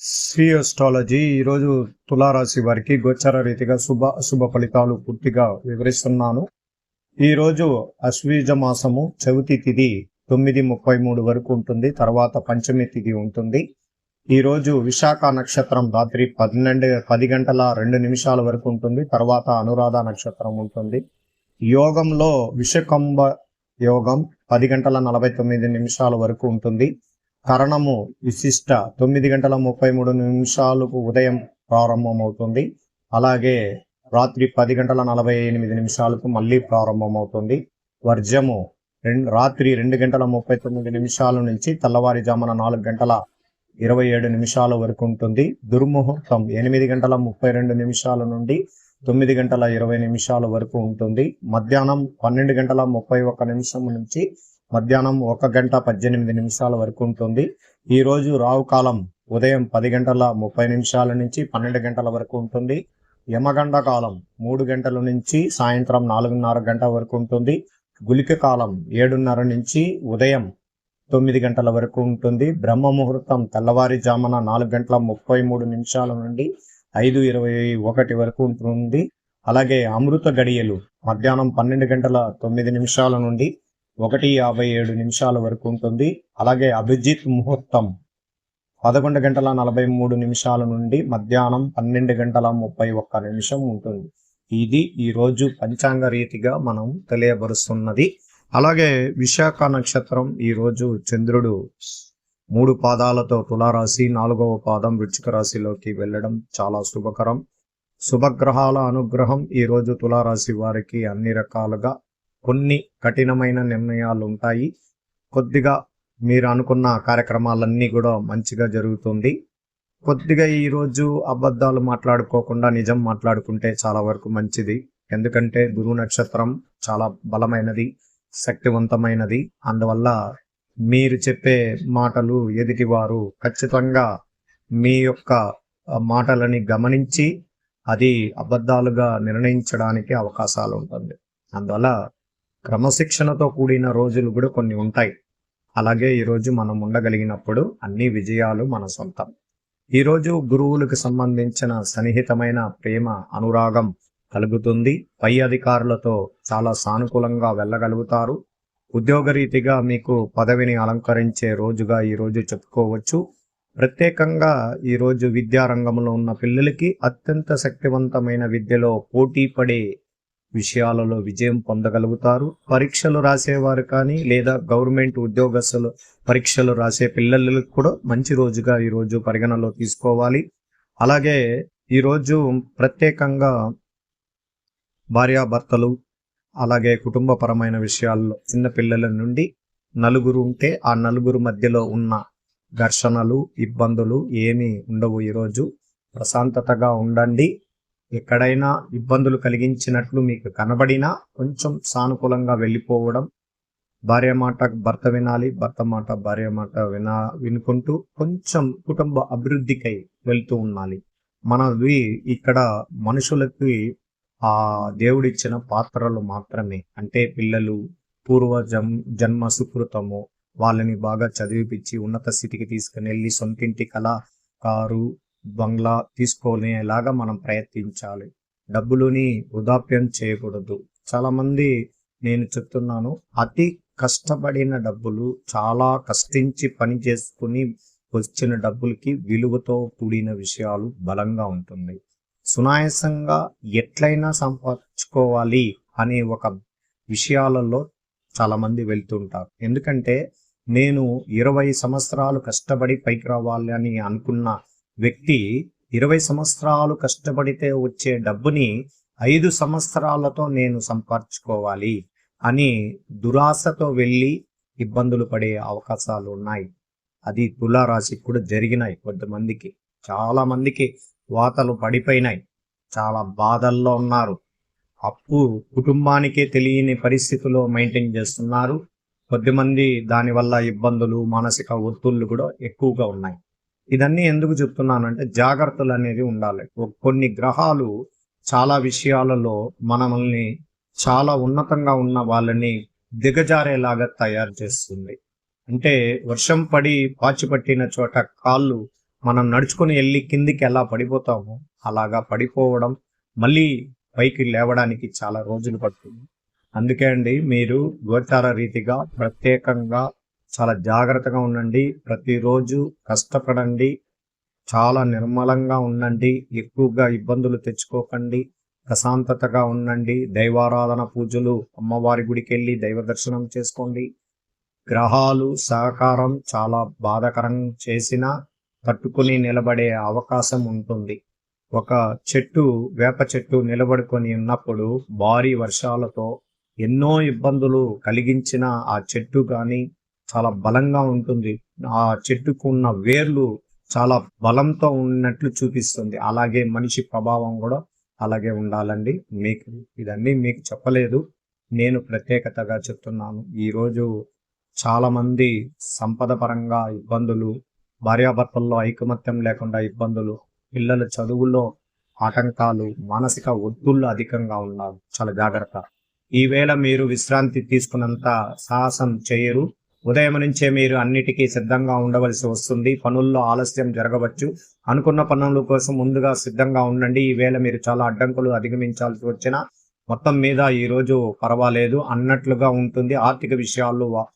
Shri astrology ఈరోజు తులారాశి వారికి గోచర రీతిగా శుభ అశుభ ఫలితాలు పూర్తిగా వివరిస్తున్నాను. ఈరోజు అశ్వీజ మాసము చవితి తిథి తొమ్మిది ముప్పై మూడు వరకు ఉంటుంది. తర్వాత పంచమి తిథి ఉంటుంది. ఈరోజు విశాఖ నక్షత్రం రాత్రి పన్నెండు పది గంటల రెండు నిమిషాల వరకు ఉంటుంది. తర్వాత అనురాధ నక్షత్రం ఉంటుంది. యోగంలో విషకంబ యోగం పది గంటల నలభై తొమ్మిది నిమిషాల వరకు ఉంటుంది. కరణము విశిష్ట తొమ్మిది గంటల ముప్పై మూడు నిమిషాలకు ఉదయం ప్రారంభమవుతుంది. అలాగే రాత్రి పది గంటల నలభై ఎనిమిది నిమిషాలకు మళ్ళీ ప్రారంభమవుతుంది. వర్జము రెండు రాత్రి రెండు గంటల ముప్పై తొమ్మిది నిమిషాల నుంచి తెల్లవారుజామున నాలుగు గంటల ఇరవై ఏడు నిమిషాల వరకు ఉంటుంది. దుర్ముహూర్తం ఎనిమిది గంటల ముప్పై రెండు నిమిషాల నుండి తొమ్మిది గంటల ఇరవై నిమిషాల వరకు ఉంటుంది. మధ్యాహ్నం పన్నెండు గంటల ముప్పై ఒక్క నిమిషం నుంచి మధ్యాహ్నం ఒక గంట పద్దెనిమిది నిమిషాల వరకు ఉంటుంది. ఈ రోజు రావు కాలం ఉదయం పది గంటల ముప్పై నిమిషాల నుంచి పన్నెండు గంటల వరకు ఉంటుంది. యమగండ కాలం మూడు గంటల నుంచి సాయంత్రం నాలుగున్నర గంట వరకు ఉంటుంది. గులిక కాలం ఏడున్నర నుంచి ఉదయం తొమ్మిది గంటల వరకు ఉంటుంది. బ్రహ్మ ముహూర్తం తెల్లవారుజామున నాలుగు గంటల ముప్పై మూడు నిమిషాల నుండి ఐదు ఇరవై ఒకటి వరకు ఉంటుంది. అలాగే అమృత గడియలు మధ్యాహ్నం పన్నెండు గంటల తొమ్మిది నిమిషాల నుండి ఒకటి యాభై ఏడు నిమిషాల వరకు ఉంటుంది. అలాగే అభిజిత్ ముహూర్తం పదకొండు గంటల నలభై మూడు నిమిషాల నుండి మధ్యాహ్నం పన్నెండు గంటల ముప్పై ఒక్క నిమిషం ఉంటుంది. ఇది ఈ రోజు పంచాంగ రీతిగా మనం తెలియబరుస్తున్నది అలాగే విశాఖ నక్షత్రం ఈ రోజు చంద్రుడు మూడు పాదాలతో తులారాశి నాలుగవ పాదం వృచ్చిక రాశిలోకి వెళ్ళడం చాలా శుభకరం. శుభగ్రహాల అనుగ్రహం ఈరోజు తులారాశి వారికి అన్ని రకాలుగా కొన్ని కఠినమైన నిర్ణయాలు ఉంటాయి కొద్దిగా మీరు అనుకున్న కార్యక్రమాలన్నీ కూడా మంచిగా జరుగుతుంది. కొద్దిగా ఈరోజు అబద్ధాలు మాట్లాడుకోకుండా నిజం మాట్లాడుకుంటే చాలా వరకు మంచిది. ఎందుకంటే గురువు నక్షత్రం చాలా బలమైనది శక్తివంతమైనది. అందువల్ల మీరు చెప్పే మాటలు ఎదుటివారు ఖచ్చితంగా మీ యొక్క మాటలని గమనించి అది అబద్ధాలుగా నిర్ణయించడానికి అవకాశాలు ఉంటుంది అందువల్ల క్రమశిక్షణతో కూడిన రోజులు కూడా కొన్ని ఉంటాయి. అలాగే ఈరోజు మనం ఉండగలిగినప్పుడు అన్ని విజయాలు మన సొంతం. ఈరోజు గురువులకు సంబంధించిన సన్నిహితమైన ప్రేమ అనురాగం కలుగుతుంది. పై అధికారులతో చాలా సానుకూలంగా వెళ్ళగలుగుతారు. ఉద్యోగరీతిగా మీకు పదవిని అలంకరించే రోజుగా ఈరోజు చెప్పుకోవచ్చు. ప్రత్యేకంగా ఈరోజు విద్యారంగంలో ఉన్న పిల్లలకి అత్యంత శక్తివంతమైన విద్యలో పోటీ పడే విషయాలలో విజయం పొందగలుగుతారు. పరీక్షలు రాసేవారు కానీ లేదా గవర్నమెంట్ ఉద్యోగస్తులు పరీక్షలు రాసే పిల్లలకు కూడా మంచి రోజుగా ఈరోజు పరిగణలో తీసుకోవాలి. అలాగే ఈరోజు ప్రత్యేకంగా భార్యాభర్తలు అలాగే కుటుంబపరమైన విషయాల్లో చిన్న పిల్లల నుండి నలుగురు ఉంటే ఆ నలుగురు మధ్యలో ఉన్న ఘర్షణలు ఇబ్బందులు ఏమీ ఉండవు. ఈరోజు ప్రశాంతతగా ఉండండి. ఎక్కడైనా ఇబ్బందులు కలిగించినట్లు మీకు కనబడినా కొంచెం సానుకూలంగా వెళ్ళిపోవడం భార్య మాట భర్త వినాలి భర్త మాట భార్య మాట వినా వినుకుంటూ కొంచెం కుటుంబ అభివృద్ధికై వెళ్తూ ఉండాలి. మనది ఇక్కడ మనుషులకి ఆ దేవుడిచ్చిన పాత్రలు మాత్రమే. అంటే పిల్లలు పూర్వ జన్ జన్మ సుకృతము వాళ్ళని బాగా చదివిపించి ఉన్నత స్థితికి తీసుకుని వెళ్ళి సొంతింటి కళ కారు బంగ్లా తీసుకునేలాగా మనం ప్రయత్నించాలి. డబ్బులుని వృధాప్యం చేయకూడదు. చాలామంది నేను చెప్తున్నాను అతి కష్టపడిన డబ్బులు చాలా కష్టించి పని చేసుకుని వచ్చిన డబ్బులకి విలువతో కూడిన విషయాలు బలంగా ఉంటుంది. సునాయాసంగా ఎట్లయినా సంపాదించుకోవాలి అనే ఒక విషయాలలో చాలామంది వెళ్తుంటారు. ఎందుకంటే నేను ఇరవై సంవత్సరాలు కష్టపడి పైకి రావాలి అని అనుకున్న వ్యక్తి ఇరవై సంవత్సరాలు కష్టపడితే వచ్చే డబ్బుని ఐదు సంవత్సరాలతో నేను సంపాదించుకోవాలి అని దురాశతో వెళ్ళి ఇబ్బందులు పడే అవకాశాలు ఉన్నాయి. అది తులారాశికి కూడా జరిగినాయి కొంతమందికి. చాలా మందికి వాతలు పడిపోయినాయి. చాలా బాధల్లో ఉన్నారు. అప్పు కుటుంబానికే తెలియని పరిస్థితిలో మెయింటైన్ చేస్తున్నారు. కొద్దిమంది దానివల్ల ఇబ్బందులు మానసిక ఒత్తిళ్ళు కూడా ఎక్కువగా ఉన్నాయి. ఇదన్నీ ఎందుకు చెప్తున్నానంటే జాగ్రత్తలు అనేది ఉండాలి కొన్ని గ్రహాలు చాలా విషయాలలో మనల్ని చాలా ఉన్నతంగా ఉన్న వాళ్ళని దిగజారేలాగా తయారు చేస్తుంది. అంటే వర్షం పడి పాచి పట్టిన చోట కాళ్ళు మనం నడుచుకుని వెళ్ళి కిందికి ఎలా పడిపోతామో అలాగా పడిపోవడం మళ్ళీ పైకి లేవడానికి చాలా రోజులు పడుతుంది. అందుకే అండి మీరు గోచార రీతిగా ప్రత్యేకంగా చాలా జాగ్రత్తగా ఉండండి. ప్రతిరోజు కష్టపడండి. చాలా నిర్మలంగా ఉండండి. ఎక్కువగా ఇబ్బందులు తెచ్చుకోకండి. ప్రశాంతతగా ఉండండి. దైవారాధన పూజలు అమ్మవారి గుడికి వెళ్ళి దైవ దర్శనం చేసుకోండి. గ్రహాలు సహకారం చాలా బాధకరం చేసినా తట్టుకుని నిలబడే అవకాశం ఉంటుంది. ఒక చెట్టు వేప చెట్టు నిలబడుకొని ఉన్నప్పుడు భారీ వర్షాలతో ఎన్నో ఇబ్బందులు కలిగించిన ఆ చెట్టు కానీ చాలా బలంగా ఉంటుంది. ఆ చెట్టుకు ఉన్న వేర్లు చాలా బలంతో ఉన్నట్లు చూపిస్తుంది. అలాగే మనిషి ప్రభావం కూడా అలాగే ఉండాలండి. మీకు ఇదన్నీ మీకు చెప్పలేదు. నేను ప్రత్యేకతగా చెప్తున్నాను. ఈరోజు చాలామంది సంపద పరంగా ఇబ్బందులు భార్యాభర్తల్లో ఐకమత్యం లేకుండా ఇబ్బందులు పిల్లల చదువుల్లో ఆటంకాలు మానసిక ఒత్తుళ్ళు అధికంగా ఉన్నారు. చాలా జాగ్రత్త. ఈవేళ మీరు విశ్రాంతి తీసుకున్నంత సాహసం చేయరు. ఉదయం నుంచే మీరు అన్నిటికీ సిద్ధంగా ఉండవలసి వస్తుంది. పనుల్లో ఆలస్యం జరగవచ్చు. అనుకున్న పనుల కోసం ముందుగా సిద్ధంగా ఉండండి. ఈవేళ మీరు చాలా అడ్డంకులు అధిగమించాల్సి వచ్చిన మొత్తం మీద ఈ రోజు పర్వాలేదు. అన్నట్లుగా ఉంటుంది. ఆర్థిక విషయాల్లో